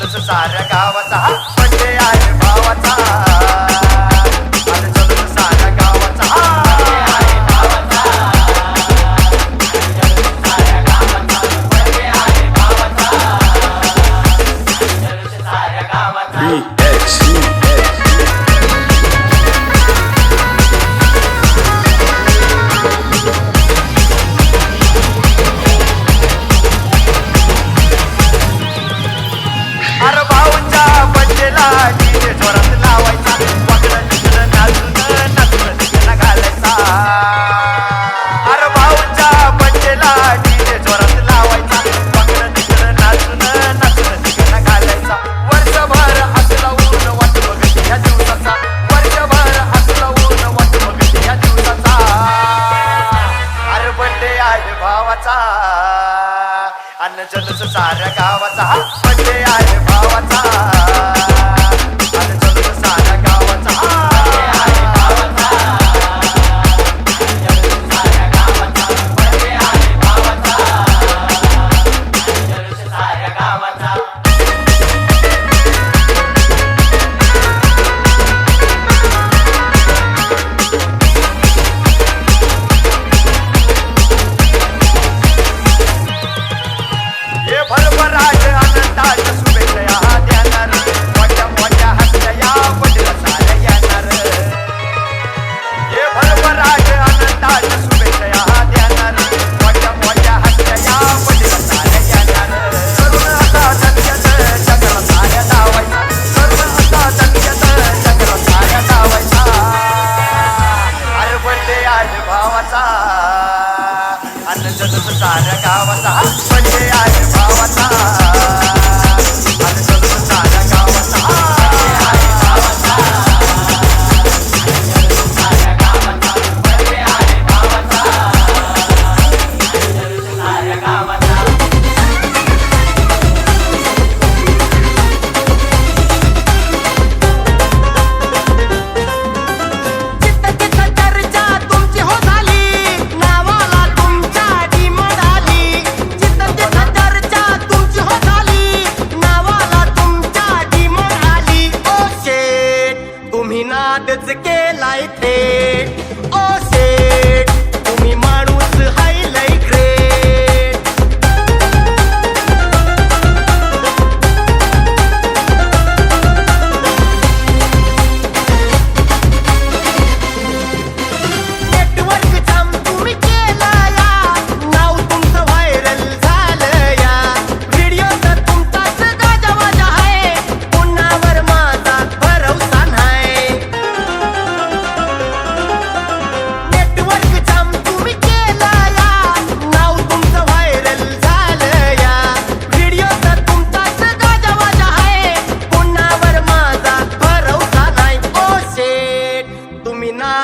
this listen, तुम्ही नादच केलाय ते. ओ सेट तुम्ही माणूस हायलाईट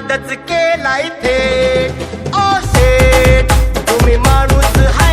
नादच केला इथे. ओ शेठ तुम्ही माणूस हाय.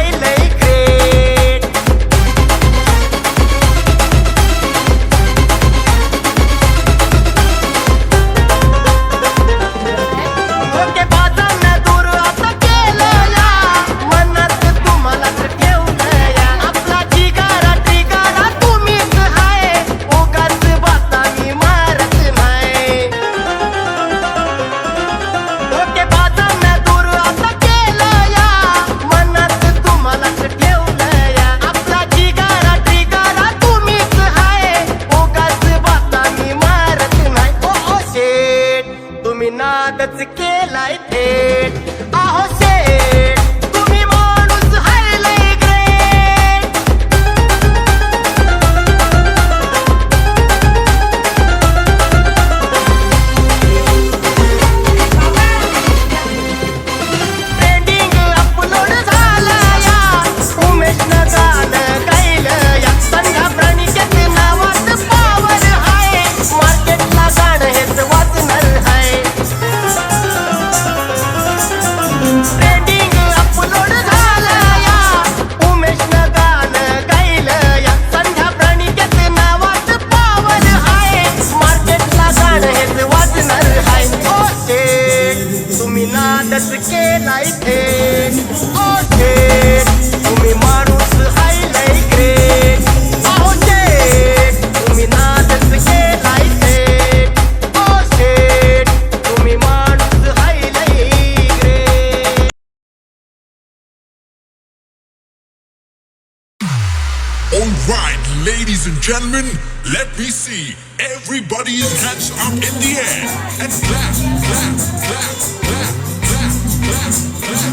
And gentlemen, let me see. Everybody's hands up in the air and clap, clap, clap, clap, clap, clap, clap,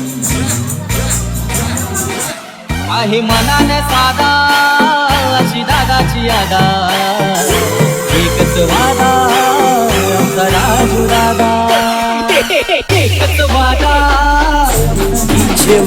clap, clap. आहे मनाने साधा अशी दादाची यादा एकच वादा आमचा राजू दादा एकच वादा DJ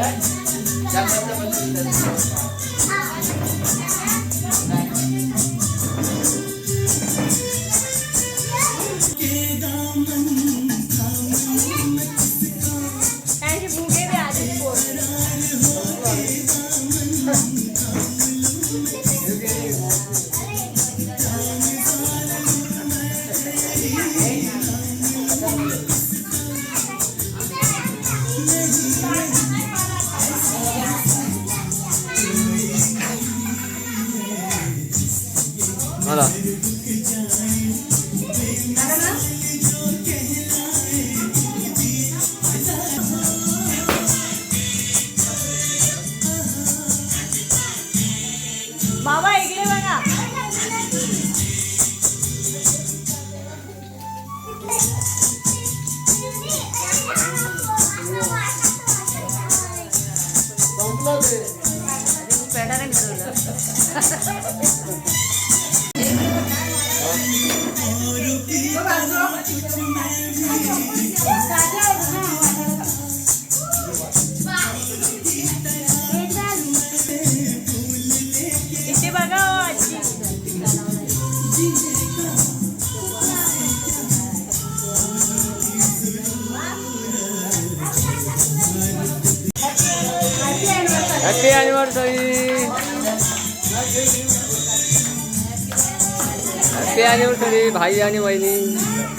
来三二一走 happy anniversary happy anniversary भाई आणि वहिनी.